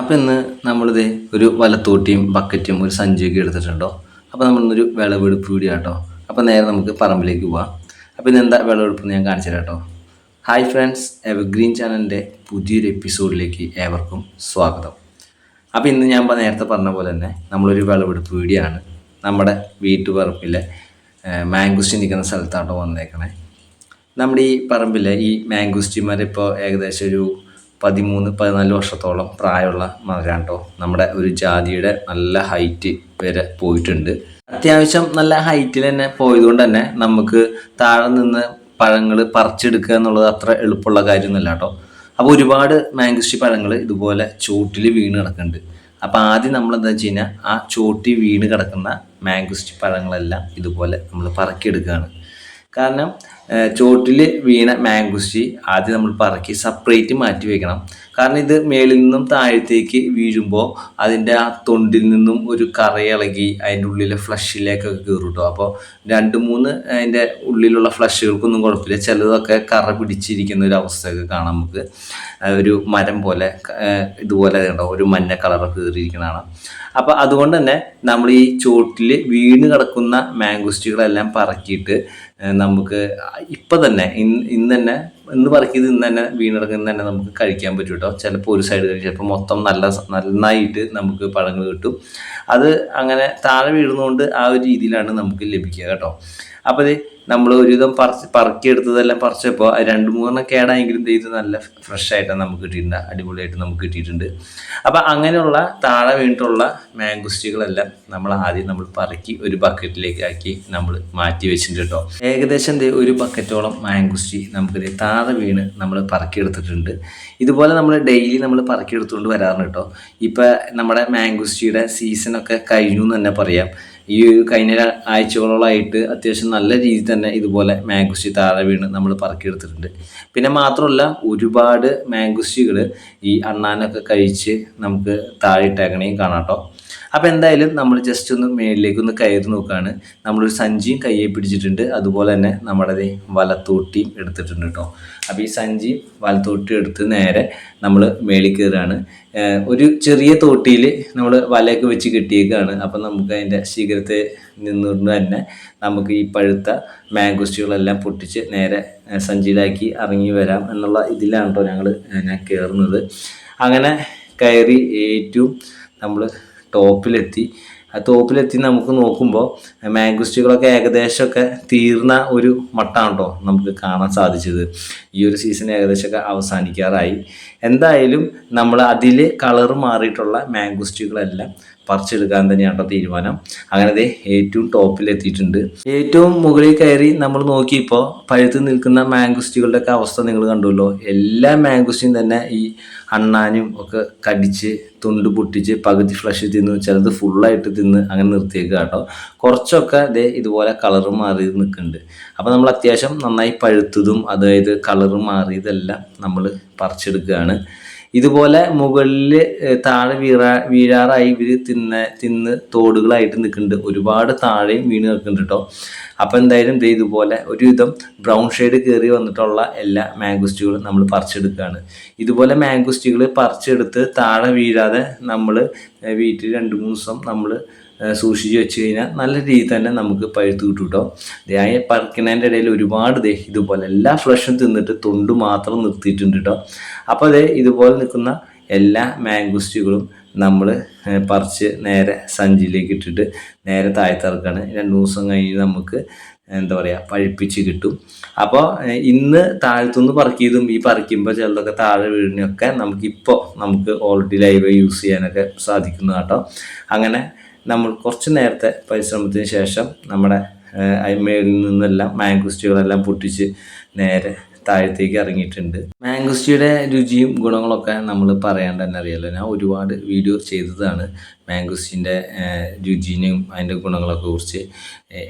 അപ്പോൾ ഇന്ന് നമ്മളിത് ഒരു വലത്തോട്ടിയും ബക്കറ്റും ഒരു സഞ്ചിയൊക്കെ എടുത്തിട്ടുണ്ടോ? അപ്പോൾ നമ്മളിന്നൊരു വിളവെടുപ്പ് വീഡിയോ കേട്ടോ അപ്പോൾ നേരെ നമുക്ക് പറമ്പിലേക്ക് പോവാം. അപ്പോൾ ഇന്ന് എന്താ വിളവെടുപ്പ് ഞാൻ കാണിച്ചു കേട്ടോ ഹായ് ഫ്രണ്ട്സ് എവർഗ്രീൻ ചാനലിന്റെ പുതിയൊരു എപ്പിസോഡിലേക്ക് ഏവർക്കും സ്വാഗതം. അപ്പോൾ ഇന്ന് ഞാൻ നേരത്തെ പറഞ്ഞ പോലെ തന്നെ നമ്മളൊരു വിളവെടുപ്പ് വീഡിയോ ആണ് നമ്മുടെ വീട്ടുപറമ്പിലെ മാംഗുസ്റ്റി നിൽക്കുന്ന സ്ഥലത്താട്ടോ വന്നേക്കണേ. നമ്മുടെ ഈ പറമ്പിലെ ഈ മാംഗുസ്റ്റിമാർ ഇപ്പോൾ ഏകദേശം ഒരു പതിമൂന്ന് പതിനാല് വർഷത്തോളം പ്രായമുള്ള മരമാണ് കേട്ടോ നമ്മുടെ ഒരു ജാതിയുടെ നല്ല ഹൈറ്റ് വരെ പോയിട്ടുണ്ട്. അത്യാവശ്യം നല്ല ഹൈറ്റിൽ തന്നെ പോയതുകൊണ്ട് തന്നെ നമുക്ക് താഴെ നിന്ന് പഴങ്ങൾ പറിച്ചെടുക്കുക എന്നുള്ളത് അത്ര എളുപ്പമുള്ള കാര്യമൊന്നുമല്ല കേട്ടോ. അപ്പോൾ ഒരുപാട് മാംഗുസ്റ്റി പഴങ്ങൾ ഇതുപോലെ ചോട്ടിൽ വീണ് കിടക്കുന്നുണ്ട്. അപ്പോൾ ആദ്യം നമ്മൾ എന്താ വെച്ച് കഴിഞ്ഞാൽ ആ ചോട്ടി വീണ് കിടക്കുന്ന മാംഗുസ്റ്റി പഴങ്ങളെല്ലാം ഇതുപോലെ നമ്മൾ പറക്കിയെടുക്കുകയാണ്. കാരണം ചോട്ടിൽ വീണ മാംഗുസ്റ്റി ആദ്യം നമ്മൾ പറക്കി സെപ്പറേറ്റ് മാറ്റി വെക്കണം. കാരണം ഇത് മേളിൽ നിന്നും താഴത്തേക്ക് വീഴുമ്പോൾ അതിന്റെ ആ തൊണ്ടിൽ നിന്നും ഒരു കറയിളകി അതിന്റെ ഉള്ളിലെ ഫ്ലഷിലേക്കൊക്കെ കയറും കേട്ടോ അപ്പോൾ രണ്ട് മൂന്ന് അതിന്റെ ഉള്ളിലുള്ള ഫ്ലഷുകൾക്കൊന്നും കുഴപ്പമില്ല. ചിലതൊക്കെ കറ പിടിച്ചിരിക്കുന്ന ഒരു അവസ്ഥയൊക്കെ കാണാം നമുക്ക്. ഒരു മരം പോലെ ഇതുപോലെ ഉണ്ടോ ഒരു മഞ്ഞ കളറൊക്കെ കയറിയിരിക്കുന്നതാണ് അപ്പോൾ അതുകൊണ്ട് തന്നെ നമ്മൾ ഈ ചോട്ടിൽ വീണ് കിടക്കുന്ന മാംഗുസ്റ്റികളെല്ലാം പറക്കിയിട്ട് നമുക്ക് ഇപ്പം തന്നെ ഇന്ന് ഇന്ന് തന്നെ ഇന്ന് പറക്കിയത് ഇന്ന് തന്നെ വീണിറങ്ങുന്ന തന്നെ നമുക്ക് കഴിക്കാൻ പറ്റും കേട്ടോ ചിലപ്പോൾ ഒരു സൈഡ് കഴിക്കും ചിലപ്പോൾ മൊത്തം നല്ല നന്നായിട്ട് നമുക്ക് പഴങ്ങൾ കിട്ടും. അത് അങ്ങനെ താഴെ വീഴുന്നതുകൊണ്ട് ആ ഒരു രീതിയിലാണ് നമുക്ക് ലഭിക്കുക കേട്ടോ അപ്പോൾ ഇത് നമ്മൾ ഒരുവിധം പറിച്ച് പറക്കിയെടുത്തതെല്ലാം പറിച്ചപ്പോൾ രണ്ട് മൂന്നെണ്ണം കേടായെങ്കിലും ഇത് നല്ല ഫ്രഷ് ആയിട്ടാണ് നമുക്ക് കിട്ടിയിട്ടുണ്ട് അടിപൊളിയായിട്ട് നമുക്ക് കിട്ടിയിട്ടുണ്ട്. അപ്പോൾ അങ്ങനെയുള്ള താഴെ വീണിട്ടുള്ള മാംഗുസ്റ്റികളെല്ലാം നമ്മൾ ആദ്യം നമ്മൾ പറക്കി ഒരു ബക്കറ്റിലേക്ക് ആക്കി നമ്മൾ മാറ്റി വെച്ചിട്ടുണ്ട് കേട്ടോ. ഏകദേശം ഒരു ബക്കറ്റോളം മാംഗുസ്റ്റി നമുക്ക് താഴെ വീണ് നമ്മൾ പറക്കിയെടുത്തിട്ടുണ്ട്. ഇതുപോലെ നമ്മൾ ഡെയിലി നമ്മൾ പറക്കിയെടുത്തുകൊണ്ട് വരാറുണ്ട് കേട്ടോ. ഇപ്പം നമ്മുടെ മാംഗുസ്റ്റിയുടെ സീസണൊക്കെ കഴിഞ്ഞു എന്ന് തന്നെ പറയാം. ഈ ഒരു കഴിഞ്ഞ ആഴ്ചകളോളായിട്ട് അത്യാവശ്യം നല്ല രീതിയിൽ തന്നെ ഇതുപോലെ മാംഗുസ്റ്റി താഴെ വീണ് നമ്മൾ പറക്കിയെടുത്തിട്ടുണ്ട്. പിന്നെ മാത്രമല്ല ഒരുപാട് മാംഗുസ്റ്റികൾ ഈ അണ്ണാനൊക്കെ കഴിച്ച് നമുക്ക് താഴെ ഇട്ടേക്കണേയും കാണാം കേട്ടോ അപ്പോൾ എന്തായാലും നമ്മൾ ജസ്റ്റ് ഒന്ന് മേളിലേക്ക് ഒന്ന് കയറി നോക്കുകയാണ് നമ്മളൊരു സഞ്ചിയും കയ്യെ പിടിച്ചിട്ടുണ്ട്. അതുപോലെ തന്നെ നമ്മുടെ വലത്തോട്ടിയും എടുത്തിട്ടുണ്ട് കേട്ടോ അപ്പോൾ ഈ സഞ്ചിയും വലത്തോട്ടിയും എടുത്ത് നേരെ നമ്മൾ മേളിൽ കയറുകയാണ്. ഒരു ചെറിയ തോട്ടിയിൽ നമ്മൾ വലയൊക്കെ വെച്ച് കിട്ടിയേക്കാണ്. അപ്പം നമുക്ക് അതിന്റെ ശിഖരത്തെ നിന്നുകൊണ്ട് തന്നെ നമുക്ക് ഈ പഴുത്ത മാംഗോസ്റ്റുകളെല്ലാം പൊട്ടിച്ച് നേരെ സഞ്ചിയിലാക്കി ഇറങ്ങി വരാം എന്നുള്ള ഇതിലാണ് കേട്ടോ ഞങ്ങൾ ഞാൻ കയറുന്നത്. അങ്ങനെ കയറി ഏറ്റവും നമ്മൾ ടോപ്പിലെത്തി. ആ തോപ്പിലെത്തി നമുക്ക് നോക്കുമ്പോൾ മാംഗോസ്റ്റുകളൊക്കെ ഏകദേശമൊക്കെ തീർന്ന ഒരു മട്ടാണ് കേട്ടോ നമുക്ക് കാണാൻ സാധിച്ചത്. ഈ ഒരു സീസൺ ഏകദേശമൊക്കെ അവസാനിക്കാറായി. എന്തായാലും നമ്മൾ അതിൽ കളർ മാറിയിട്ടുള്ള മാംഗുസ്റ്റുകളെല്ലാം പറിച്ചെടുക്കാൻ തന്നെയാണ് തീരുമാനം. അങ്ങനെ ദേ ഏറ്റവും ടോപ്പിലെത്തിയിട്ടുണ്ട്. ഏറ്റവും മുകളിൽ കയറി നമ്മൾ നോക്കിയപ്പോൾ പഴുത്ത് നിൽക്കുന്ന മാംഗുസ്റ്റുകളുടെ ഒക്കെ അവസ്ഥ നിങ്ങൾ കണ്ടുവല്ലോ. എല്ലാ മാംഗോസ്റ്റും തന്നെ ഈ അണ്ണാനും ഒക്കെ കടിച്ച് തുണ്ട് പൊട്ടിച്ച് പകുതി ഫ്ലഷ് തിന്നു. ചിലത് ഫുള്ളായിട്ട് തിന്ന് അങ്ങനെ നിർത്തിയേക്കുക കേട്ടോ. കുറച്ചൊക്കെ ദേ ഇതുപോലെ കളർ മാറി നിൽക്കുന്നുണ്ട്. അപ്പോൾ നമ്മൾ അത്യാവശ്യം നന്നായി പഴുത്തതും അതായത് കളർ മാറിയതെല്ലാം നമ്മൾ പറിച്ചെടുക്കുകയാണ്. ഇതുപോലെ മുകളിൽ താഴെ വീഴാ വീഴാറായി ഇവർ തിന്ന തിന്ന് തോടുകളായിട്ട് നിൽക്കുന്നുണ്ട്. ഒരുപാട് താഴെയും വീണ് നിൽക്കുന്നുണ്ട് കേട്ടോ അപ്പോൾ എന്തായാലും ഇതുപോലെ ഒരുവിധം ബ്രൗൺ ഷെയ്ഡ് കയറി വന്നിട്ടുള്ള എല്ലാ മാങ്കുസ്റ്റുകളും നമ്മൾ പറിച്ചെടുക്കുകയാണ് ഇതുപോലെ മാങ്കുസ്റ്റുകൾ പറിച്ചെടുത്ത് താഴെ വീഴാതെ നമ്മൾ വീട്ടിൽ രണ്ട് മൂന്ന് ദിവസം നമ്മൾ സൂക്ഷിച്ച് വെച്ച് കഴിഞ്ഞാൽ നല്ല രീതിയിൽ തന്നെ നമുക്ക് പഴുത്ത് കിട്ടും കേട്ടോ ദേ പറിക്കുന്നതിന്റെ ഇടയിൽ ഒരുപാട് ദേ ഇതുപോലെ എല്ലാ ഫ്ലഷും തിന്നിട്ട് തൊണ്ട് മാത്രം നിർത്തിയിട്ടുണ്ട് കേട്ടോ അപ്പോൾ ദേ ഇതുപോലെ നിൽക്കുന്ന എല്ലാ മാംഗോസ്റ്റുകളും നമ്മൾ പറിച്ച് നേരെ സഞ്ചിയിലേക്ക് ഇട്ടിട്ട് നേരെ താഴ്ത്തിറക്കാണ് രണ്ട് ദിവസം കഴിഞ്ഞ് നമുക്ക് എന്താ പറയുക പഴുപ്പിച്ച് കിട്ടും. അപ്പോൾ ഇന്ന് താഴത്തുനിന്ന് പറക്കിയതും ഈ പറിക്കുമ്പോൾ ചിലതൊക്കെ താഴെ വീഴിനൊക്കെ നമുക്കിപ്പോൾ നമുക്ക് ഓൾറെഡി ലൈവ് യൂസ് ചെയ്യാനൊക്കെ സാധിക്കുന്നു കേട്ടോ അങ്ങനെ നമ്മൾ കുറച്ച് നേരത്തെ പരിശ്രമത്തിന് ശേഷം നമ്മുടെ അയിമയിൽ നിന്നെല്ലാം മാങ്കുസ്റ്റികളെല്ലാം പൊട്ടിച്ച് നേരെ താഴത്തേക്ക് ഇറങ്ങിയിട്ടുണ്ട്. മാങ്കുസ്റ്റിയുടെ രുചിയും ഗുണങ്ങളൊക്കെ നമ്മൾ പറയാണ്ട് തന്നെ അറിയാമല്ലോ ഞാൻ ഒരുപാട് വീഡിയോ ചെയ്തതാണ് മാങ്കുസ്റ്റിന്റെ രുചിനെയും അതിന്റെ ഗുണങ്ങളൊക്കെ കുറിച്ച്.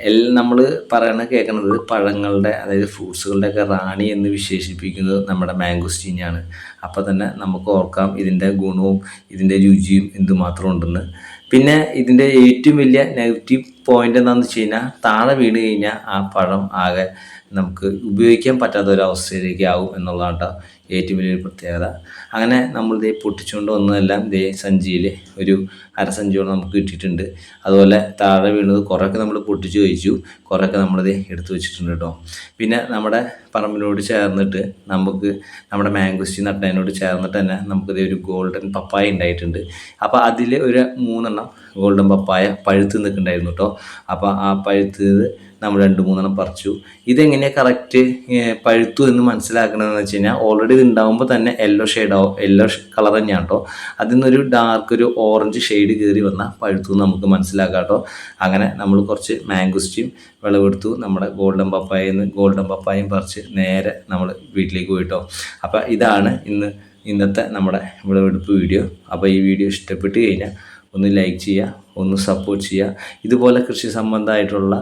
എല്ലാം നമ്മൾ പറയണ കേൾക്കുന്നത് പഴങ്ങളുടെ അതായത് ഫ്രൂട്ട്സുകളുടെ ഒക്കെ റാണി എന്ന് വിശേഷിപ്പിക്കുന്നത് നമ്മുടെ മാങ്കുസ്റ്റീനെയാണ് അപ്പോൾ തന്നെ നമുക്ക് ഓർക്കാം ഇതിന്റെ ഗുണവും ഇതിന്റെ രുചിയും എന്തുമാത്രം ഉണ്ടെന്ന്. പിന്നെ ഇതിന്റെ ഏറ്റവും വലിയ നെഗറ്റീവ് പോയിന്റ് എന്താണെന്ന് വെച്ച് കഴിഞ്ഞാൽ താഴെ വീണ് കഴിഞ്ഞാൽ ആ പഴം ആകെ നമുക്ക് ഉപയോഗിക്കാൻ പറ്റാത്ത ഒരു അവസ്ഥയിലേക്ക് ആവും എന്നുള്ളതാണ് ട്ടോ. ഏറ്റവും വലിയൊരു പ്രത്യേകത. അങ്ങനെ നമ്മൾ ഇതേ പൊട്ടിച്ചുകൊണ്ട് വന്നതെല്ലാം ഇതേ സഞ്ചിയിൽ ഒരു അരസഞ്ചിയോളം നമുക്ക് കിട്ടിയിട്ടുണ്ട്. അതുപോലെ താഴെ വീണത് കുറേയൊക്കെ നമ്മൾ പൊട്ടിച്ച് കഴിച്ചു. കുറേയൊക്കെ നമ്മളിത് എടുത്തു വെച്ചിട്ടുണ്ട് കേട്ടോ. പിന്നെ നമ്മുടെ പറമ്പിനോട് ചേർന്നിട്ട് നമുക്ക് നമ്മുടെ മാംഗോസ്റ്റി നട്ടതിനോട് ചേർന്നിട്ട് തന്നെ നമുക്കിത് ഒരു ഗോൾഡൻ പപ്പായ ഉണ്ടായിട്ടുണ്ട്. അപ്പോൾ അതിൽ ഒരു മൂന്നെണ്ണം ഗോൾഡൻ പപ്പായ പഴുത്ത് നിൽക്കുന്നുണ്ടായിരുന്നു കേട്ടോ. അപ്പോൾ ആ പഴുത്തത് നമ്മൾ രണ്ട് മൂന്നെണ്ണം പറിച്ചു. ഇതെങ്ങനെയാണ് കറക്റ്റ് പഴുത്തു എന്ന് മനസ്സിലാക്കണമെന്ന് വെച്ച് കഴിഞ്ഞാൽ ഓൾറെഡി ഇത് ഉണ്ടാകുമ്പോൾ തന്നെ യെല്ലോ ഷെയ്ഡോ യെല്ലോ കളർ തന്നെയാണ് കേട്ടോ അതിൽ നിന്നൊരു ഡാർക്ക് ഒരു ഓറഞ്ച് ഷെയ്ഡ് കയറി വന്നാൽ പഴുത്തു നമുക്ക് മനസ്സിലാക്കാം കേട്ടോ അങ്ങനെ നമ്മൾ കുറച്ച് മാംഗോസ്റ്റിയും വിളവെടുത്തു. നമ്മുടെ ഗോൾഡൻ പപ്പായയിൽ നിന്ന് ഗോൾഡൻ പപ്പായയും പറിച്ച് നേരെ നമ്മൾ വീട്ടിലേക്ക് പോയിട്ടോ അപ്പോൾ ഇതാണ് ഇന്ന് ഇന്നത്തെ നമ്മുടെ വിളവെടുപ്പ് വീഡിയോ അപ്പോൾ ഈ വീഡിയോ ഇഷ്ടപ്പെട്ട് കഴിഞ്ഞാൽ ഒന്ന് ലൈക്ക് ചെയ്യുക ഒന്ന് സപ്പോർട്ട് ചെയ്യുക. ഇതുപോലെ കൃഷി സംബന്ധമായിട്ടുള്ള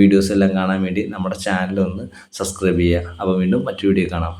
വീഡിയോസ് എല്ലാം കാണാൻ വേണ്ടി നമ്മുടെ ചാനൽ ഒന്ന് സബ്സ്ക്രൈബ് ചെയ്യുക. അപ്പോൾ വീണ്ടും മറ്റു വീഡിയോ കാണാം.